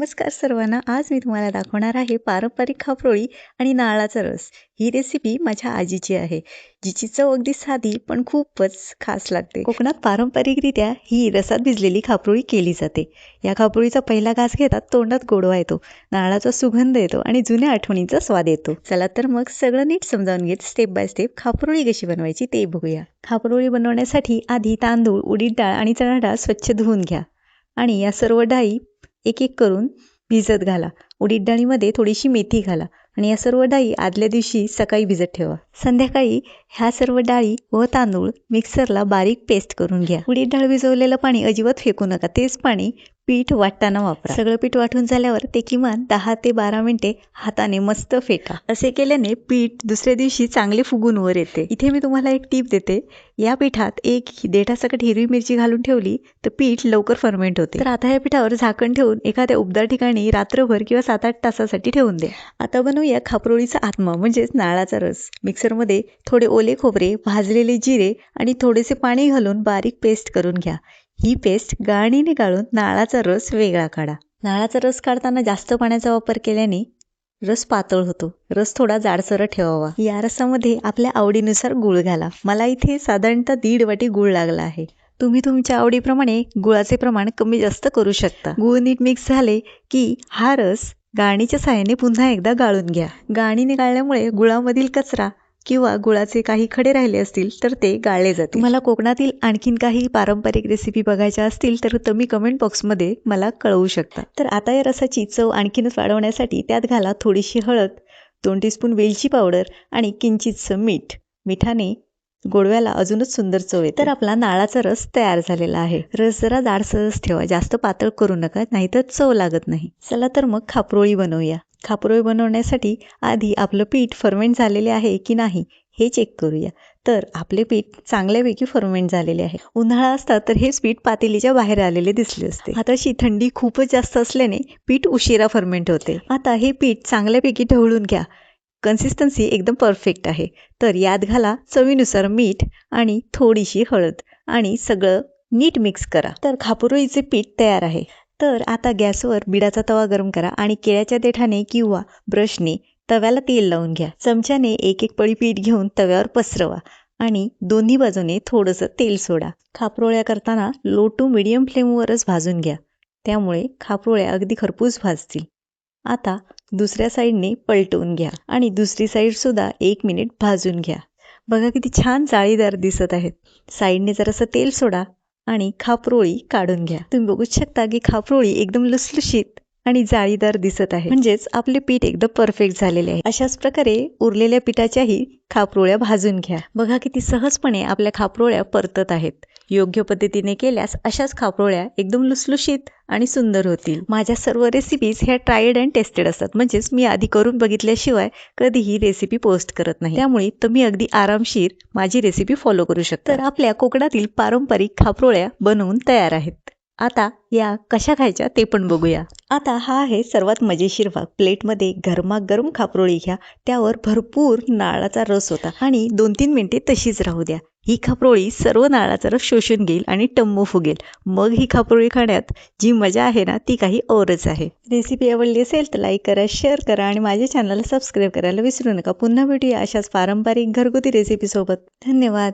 नमस्कार सर्वांना. आज मी तुम्हाला दाखवणार आहे पारंपरिक खापरोळी आणि नारळाचा रस. ही रेसिपी माझ्या आजीची आहे. जिची चव अगदी साधी पण खूपच खास लागते. कोकणात पारंपरिकरित्या ही रसात भिजलेली खापरोळी केली जाते. या खापरोळीचा पहिला घास घेतात तोंडात गोडवा येतो नारळाचा सुगंध येतो आणि जुन्या आठवणींचा स्वाद येतो. चला तर मग सगळं नीट समजावून घेत स्टेप बाय स्टेप खापरोळी कशी बनवायची ते बघूया. खापरोळी बनवण्यासाठी आधी तांदूळ उडीद डाळ आणि चणा डाळ स्वच्छ धुवून घ्या. आणि या सर्व डाळी एक एक करून भिजत घाला. उडीद डाळीमध्ये थोडीशी मेथी घाला आणि या सर्व डाळी आदल्या दिवशी सकाळी भिजत ठेवा. संध्याकाळी ह्या सर्व डाळी व तांदूळ मिक्सरला बारीक पेस्ट करून घ्या. उडीद डाळ भिजवलेलं पाणी अजिबात फेकू नका. तेच पाणी पीठ वाटताना वापरा. सगळं पीठ वाटून झाल्यावर ते किमान दहा ते बारा मिनिटे हाताने मस्त फेटा. असे केल्याने पीठ दुसऱ्या दिवशी चांगले फुगून वर येते. इथे मी तुम्हाला एक टीप देते. या पिठात एक देठासकट हिरवी मिरची घालून ठेवली तर पीठ लवकर फर्मेंट होते. तर आता या पिठावर झाकण ठेवून एखाद्या उबदार ठिकाणी रात्रभर किंवा सात आठ तासासाठी ठेवून द्या. आता बनवूया खापरोळीचा आत्मा म्हणजेच नाळाचा रस. मिक्सरमध्ये थोडे ओले खोबरे भाजलेले जिरे आणि थोडेसे पाणी घालून बारीक पेस्ट करून घ्या. ही पेस्ट गाळणीने गाळून नाळाचा रस वेगळा काढा. नाळाचा रस काढताना जास्त पाण्याचा वापर केल्याने रस पातळ होतो. रस थोडा जाडसर ठेवावा. या रसामध्ये आपल्या आवडीनुसार गुळ घाला. मला इथे साधारणतः दीड वाटी गुळ लागला आहे. तुम्ही तुमच्या आवडीप्रमाणे गुळाचे प्रमाण कमी जास्त करू शकता. गुळ नीट मिक्स झाले की हा रस गाळणीच्या सहाय्याने पुन्हा एकदा गाळून घ्या. गाळणीने गाळल्यामुळे गुळामधील कचरा किंवा गुळाचे काही खडे राहिले असतील तर ते गाळले जाते तुम्हाला कोकणातील आणखीन काही पारंपरिक रेसिपी बघायच्या असतील तर तुम्ही कमेंट बॉक्समध्ये मला कळवू शकता. तर आता या रसाची चव आणखीनच वाढवण्यासाठी त्यात घाला थोडीशी हळद दोन टीस्पून वेलची पावडर आणि किंचितचं मीठ. मिठाने गोडव्याला अजूनच सुंदर चव येते. तर आपला नाळाचा रस तयार झालेला आहे. रस जरा जाडसरच ठेवा. जास्त पातळ करू नका नाहीतर चव लागत नाही. चला तर मग खापरोळी बनवूया. खापरोळी बनवण्यासाठी आधी आपलं पीठ फर्मेंट झालेले आहे की नाही हे चेक करूया. तर आपले पीठ चांगल्यापैकी फर्मेंट झालेले आहे. उन्हाळा असता तर हेच पीठ पातेलीच्या बाहेर आलेले दिसले असते. आताशी थंडी खूपच जास्त असल्याने पीठ उशिरा फर्मेंट होते. आता हे पीठ चांगल्यापैकी ढवळून घ्या. कन्सिस्टन्सी एकदम परफेक्ट आहे. तर यात घाला चवीनुसार मीठ आणि थोडीशी हळद आणि सगळं नीट मिक्स करा. तर खापरोळीचे पीठ तयार आहे. तर आता गॅसवर बिडाचा तवा गरम करा आणि केळ्याच्या देठाने किंवा ब्रशने तव्याला तेल लावून घ्या. चमच्याने एक एक पळी पीठ घेऊन तव्यावर पसरवा आणि दोन्ही बाजूने थोडंसं तेल सोडा. खापरोळ्या करताना लो टू मिडियम फ्लेमवरच भाजून घ्या. त्यामुळे खापरोळ्या अगदी खरपूस भाजतील. आता दुसऱ्या साईडने पलटवून घ्या आणि दुसरी साईडसुद्धा एक मिनिट भाजून घ्या. बघा किती छान जाळीदार दिसत आहेत. साईडने जरासं तेल सोडा. आणि खापरोळी काढून घ्या. तुम्ही बघू शकता की खापरोळी एकदम लुसलुशीत आणि जाळीदार दिसत आहे म्हणजेच आपले पीठ एकदम परफेक्ट झालेले आहे. अशाच प्रकारे उरलेल्या पिठाच्याही खापरोळ्या भाजून घ्या. बघा किती सहजपणे आपल्या खापरोळ्या परतत आहेत. योग्य पद्धतीने केल्यास अशाच खापरोळ्या एकदम लुसलुशीत आणि सुंदर होतील. माझ्या सर्व रेसिपीज ह्या ट्रायड अँड टेस्टेड असतात. म्हणजेच मी आधी करून बघितल्याशिवाय कधीही रेसिपी पोस्ट करत नाही. त्यामुळे तुम्ही अगदी आरामशीर माझी रेसिपी फॉलो करू शकता. तर आपल्या कोकणातील पारंपरिक खापरोळ्या बनवून तयार आहेत. आता या कशा खायच्या ते पण बघूया. आता हा आहे सर्वात मजेशीर भाग. प्लेटमध्ये गरमागरम खापरोळी घ्या. त्यावर भरपूर नाळाचा रस होता. आणि दोन तीन मिनिटे तशीच राहू द्या. ही खापरोळी सर्व नाळाचा रस शोषून घेईल आणि टम्म फुगेल. मग ही खापरोळी खाण्यात जी मजा आहे ना ती काही औरच आहे. रेसिपी आवडली असेल तर लाईक करा शेअर करा आणि माझ्या चॅनलला सबस्क्राईब करायला विसरू नका. पुन्हा भेटूया अशाच पारंपरिक घरगुती रेसिपीसोबत धन्यवाद.